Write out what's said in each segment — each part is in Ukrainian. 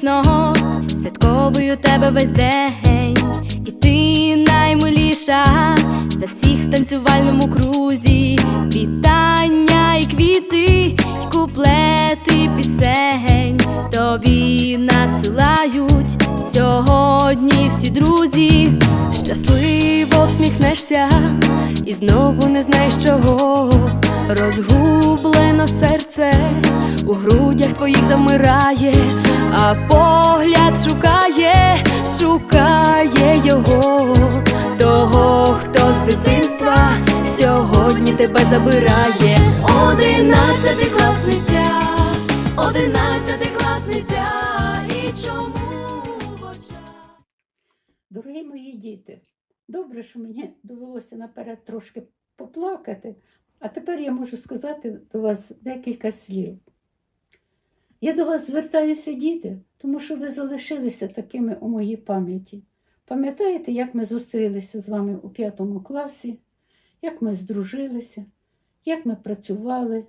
вічного, святковою тебе весь день, і ти наймиліша за всіх в танцювальному крузі, вітання і квіти, і куплети пісень. Тобі надсилають сьогодні всі друзі. Щасливо всміхнешся і знову не знаєш чого. Розгублено серце у грудях твоїх замирає, а погляд шукає, шукає його, того, хто з дитинства сьогодні тебе забирає. Одинадцяти класниця, Дорогі мої діти, добре, що мені довелося наперед трошки поплакати, а тепер я можу сказати до вас декілька слів. Я до вас звертаюся, діти, тому що ви залишилися такими у моїй пам'яті. Пам'ятаєте, як ми зустрілися з вами у п'ятому класі, як ми здружилися, як ми працювали,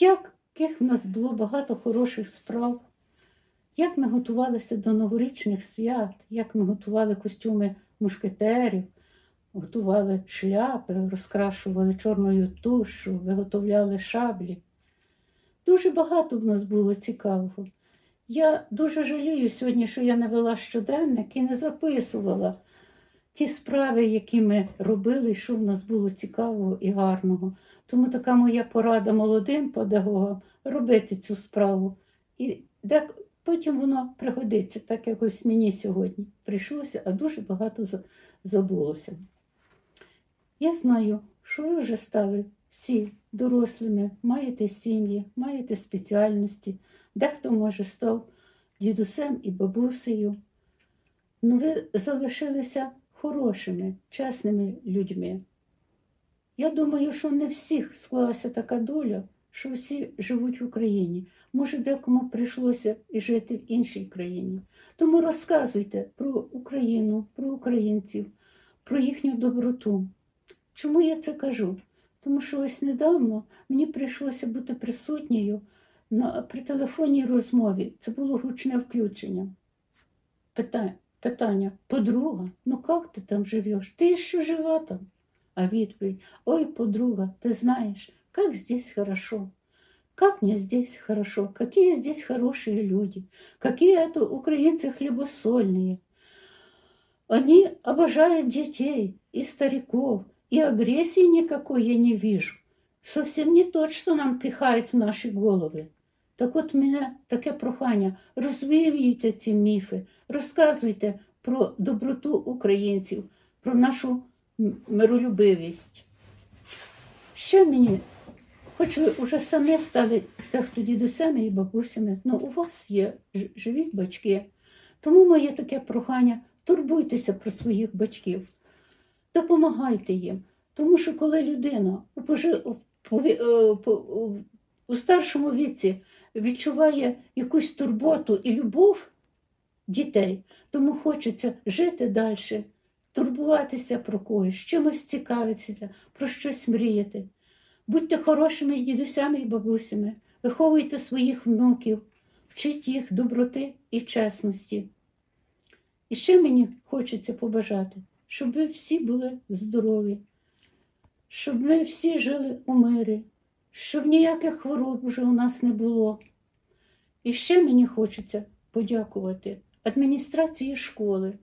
яких в нас було багато хороших справ, як ми готувалися до новорічних свят, як ми готували костюми мушкетерів, готували шляпи, розкрашували чорною тушу, виготовляли шаблі. Дуже багато в нас було цікавого. Я дуже жалію сьогодні, що я не вела щоденник і не записувала ті справи, які ми робили, і що в нас було цікавого і гарного. Тому така моя порада молодим педагогам робити цю справу. І потім воно пригодиться, так як ось мені сьогодні прийшлося, а дуже багато забулося. Я знаю, що ви вже стали всі дорослими, маєте сім'ї, маєте спеціальності, дехто, може, став дідусем і бабусею. Ну, ви залишилися хорошими, чесними людьми. Я думаю, що не всіх склалася така доля, що всі живуть в Україні. Може, декому прийшлося і жити в іншій країні. Тому розказуйте про Україну, про українців, про їхню доброту. Чому я це кажу? Тому що ось недавно мені прийшлося бути присутньою на, при телефонній розмові. Це було гучне включення. Питання, питання, подруга, ну як ти там живеш? Ти ще жива там? А відповідь, ой, подруга, ты знаешь, как здесь хорошо. Как мне здесь хорошо, какие здесь хорошие люди, какие это украинцы хлебосольные. Они обожают детей и стариков, и агрессии никакой я не вижу. Совсем не то, что нам пихають в наші голови. Так от мене таке прохання, розвіюйте ці міфи, розказуйте про доброту українців, про нашу м- миролюбивість. Ще мені, хоч ви вже самі стали дехто дідусями і бабусями, ну у вас є живі батьки. Тому моє таке прохання, турбуйтеся про своїх батьків, допомагайте їм. Тому що коли людина у, пожи- у е, старшому віці відчуває якусь турботу і любов дітей, тому хочеться жити далі, турбуватися про когось, чимось цікавитися, про щось мріяти. Будьте хорошими дідусями і бабусями, виховуйте своїх внуків, вчіть їх доброти і чесності. І ще мені хочеться побажати, щоб ви всі були здорові, щоб ми всі жили у мирі, щоб ніяких хвороб вже у нас не було. І ще мені хочеться подякувати адміністрації школи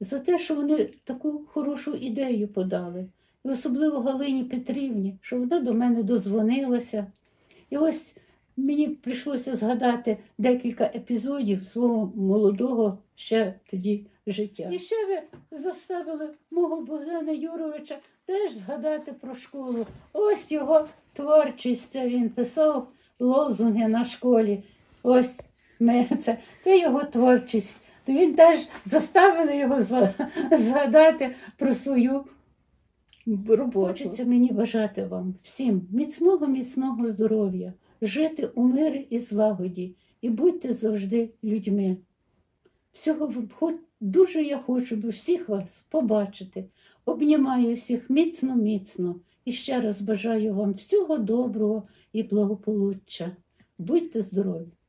за те, що вони таку хорошу ідею подали. І особливо Галині Петрівні, що вона до мене дозвонилася. І ось мені прийшлося згадати декілька епізодів свого молодого ще тоді життя. І ще ви заставили мого Богдана Юровича теж згадати про школу. Ось його творчість. Це він писав лозунги на школі. Ось ми, це, це його творчість. То він теж заставили його згадати про свою роботу. Хочеться мені бажати вам всім міцного, міцного здоров'я, жити у мирі і злагоді, і будьте завжди людьми. Всього дуже я хочу би всіх вас побачити. Обнімаю всіх міцно, міцно і ще раз бажаю вам всього доброго і благополуччя. Будьте здорові!